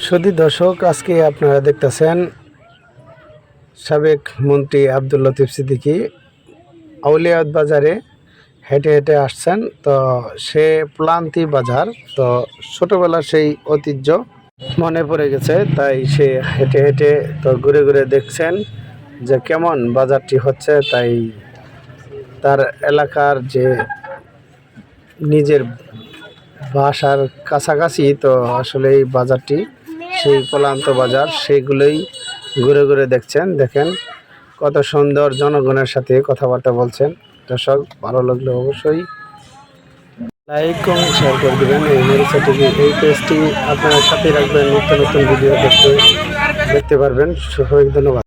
সুদী দর্শক আজকে আপনারা দেখতেছেন সাবেক মন্ত্রী আব্দুল লতিফ সিদ্দিকী আউলিয়াদ বাজারে হেঁটে হেঁটে আসছেন, তো সে প্লান্তি বাজার, তো ছোটবেলার সেই ঐতিহ্য মনে পড়ে গেছে, তাই সে হেঁটে হেঁটে তো ঘুরে ঘুরে দেখছেন যে কেমন বাজারটি হচ্ছে, তাই তার এলাকার যে নিজের বাসার কাছাকাছি, তো আসলে এই বাজারটি, সেই পলান্ত বাজার, সেগুলোই ঘুরে ঘুরে দেখছেন, দেখেন কত সুন্দর জনগণের সাথে কথাবার্তা বলছেন। দর্শক, ভালো লাগলে অবশ্যই লাইক কমেন্ট শেয়ার করে দেবেন। এই মেরিসা টিভি এই পেজটি আপনার সাথে রাখবেন। নিত্য নতুন ভিডিও দেখতে দেখতে পারবেন। সবাই ধন্যবাদ।